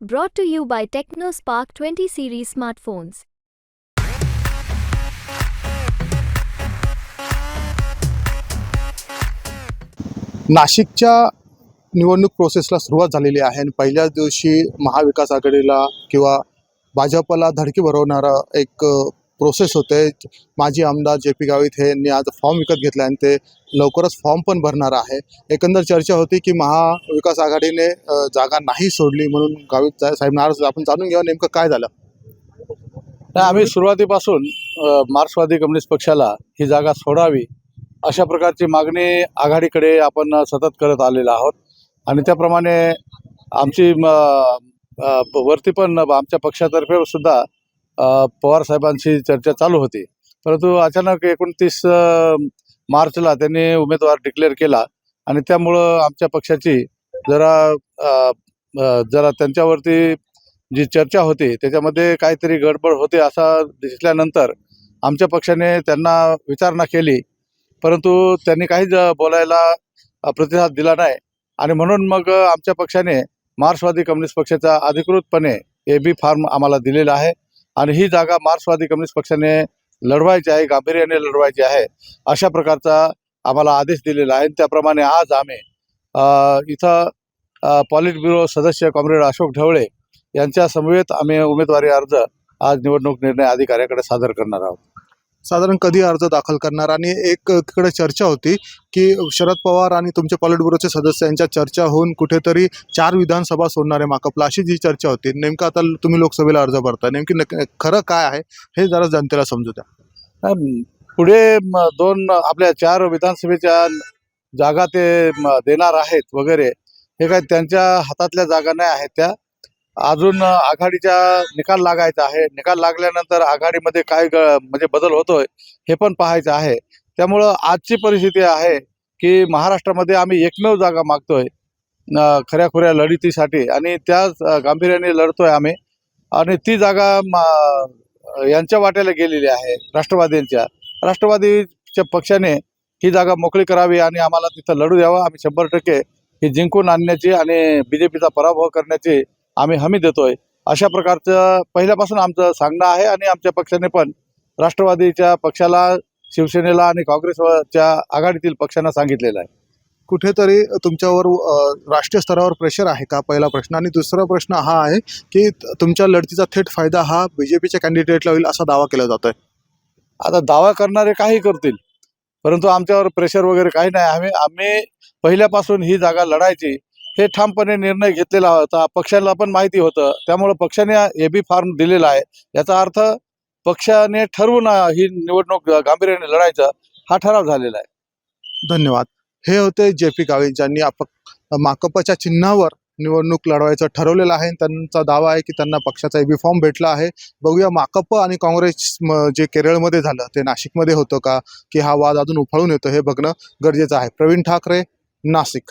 Brought to you by TechnoSpark 20 series smartphones. नाशिकच्या निवडणूक प्रोसेसला सुरुवात झालेली आहे आणि पहिल्याच दिवशी महाविकास आघाडीला किंवा भाजपला धडकी भरवणारा एक प्रोसेस होते. माजी आमदार जे पी गावित हे यांनी आज फॉर्म विकत घेतला आणि ते लवकरच फॉर्म पण भरणार आहे. एकंदर चर्चा होती की महाविकास आघाडीने जागा नाही सोडली म्हणून गावित साहेब नाराज आपण जाणून घ्यावं नेमकं काय झालं? नाही आम्ही सुरुवातीपासून मार्क्सवादी कम्युनिस्ट पक्षाला ही जागा सोडावी अशा प्रकारची मागणी आघाडीकडे आपण सतत करत आलेलो आहोत. आणि त्याप्रमाणे आमची वरती पण आमच्या पक्षातर्फे सुद्धा पवार साहेबांशी चर्चा चालू होती. परंतु अचानक एकोणतीस मार्चला त्यांनी उमेदवार डिक्लेअर केला आणि त्यामुळं आमच्या पक्षाची जरा जरा त्यांच्यावरती जी चर्चा होती त्याच्यामध्ये काहीतरी गडबड होते असा दिसल्यानंतर आमच्या पक्षाने त्यांना विचारणा केली. परंतु त्यांनी काहीच बोलायला प्रतिसाद दिला नाही. आणि म्हणून मग आमच्या पक्षाने मार्क्सवादी कम्युनिस्ट पक्षाचा अधिकृतपणे ए बी फॉर्म आम्हाला दिलेला आहे. आणि ही जागा मार्क्सवादी कम्युनिस्ट पक्षाने लढवायची आहे गांभीर्याने लढवायची आहे अशा प्रकारचा आम्हाला आदेश दिलेला आहे. त्याप्रमाणे आज आम्ही इथं पॉलिट ब्युरो सदस्य कॉम्रेड अशोक ढवळे यांच्या समवेत आम्ही उमेदवारी अर्ज आज निवडणूक निर्णय अधिकाऱ्याकडे सादर करणार आहोत. साधारण कधी अर्ज दाखल करणार? आणि एक इकडे चर्चा होती की शरद पवार आणि तुमचे पॉलिट ब्युरोचे सदस्य यांच्या चर्चा होऊन कुठेतरी चार विधानसभा सोडणारे माकपला अशी जी चर्चा होती. नेमकं आता तुम्ही लोकसभेला अर्ज भरता नेमकी खरं काय आहे हे जरा जनतेला समजू द्या. पुढे दोन आपल्या चार विधानसभेच्या जागा ते देणार आहेत वगैरे हे काय त्यांच्या हातातल्या जागा नाही आहेत त्या? अजून आघाडीचा निकाल लागायचा आहे. निकाल लागल्यानंतर आघाडीमध्ये काय म्हणजे बदल होतोय हे पण पाहायचं आहे. त्यामुळं आजची परिस्थिती आहे की महाराष्ट्रामध्ये आम्ही एकमेव जागा मागतोय खऱ्या खुऱ्या लढतीसाठी. आणि त्याच गांभीर्याने लढतोय आम्ही. आणि ती जागा यांच्या वाट्याला गेलेली आहे राष्ट्रवादींच्या. राष्ट्रवादीच्या पक्षाने ही जागा मोकळी करावी आणि आम्हाला तिथं लढू द्यावं. आम्ही शंभर टक्के ही जिंकून आणण्याची आणि बी जे पीचा पराभव करण्याची आम्ही हमी देतोय. अशा प्रकारचं पहिल्यापासून आमचं सांगणं आहे आणि आमच्या पक्षाने पण राष्ट्रवादीच्या पक्षाला शिवसेनेला आणि काँग्रेसच्या आघाडीतील पक्षांना सांगितलेलं आहे. कुठेतरी तुमच्यावर राष्ट्रीय स्तरावर प्रेशर आहे का? पहिला प्रश्न. आणि दुसरा प्रश्न हा आहे की तुमच्या लढतीचा थेट फायदा हा बी जे पीच्या कॅन्डिडेटला होईल असा दावा केला जातोय. आता दावा करणारे काही करतील परंतु आमच्यावर प्रेशर वगैरे काही नाही. आम्ही आम्ही पहिल्यापासून ही जागा लढायची हे ठामपणे निर्णय घेतलेला होता. पक्षाला पण माहिती होतं. त्यामुळं पक्षाने ए बी फॉर्म दिलेला आहे. याचा अर्थ पक्षाने ठरवून ही निवडणूक गांभीर्याने लढायचं हा ठराव झालेला आहे. धन्यवाद. हे होते जे पी गावित ज्यांनी माकपच्या चिन्हावर निवडणूक लढवायचं ठरवलेलं आहे. त्यांचा दावा आहे की त्यांना पक्षाचा एबी फॉर्म भेटला आहे. बघूया माकप आणि काँग्रेस जे केरळमध्ये झालं ते नाशिकमध्ये होतं का? की हा वाद अजून उफाळून येतो हे बघणं गरजेचं आहे. प्रवीण ठाकरे नाशिक.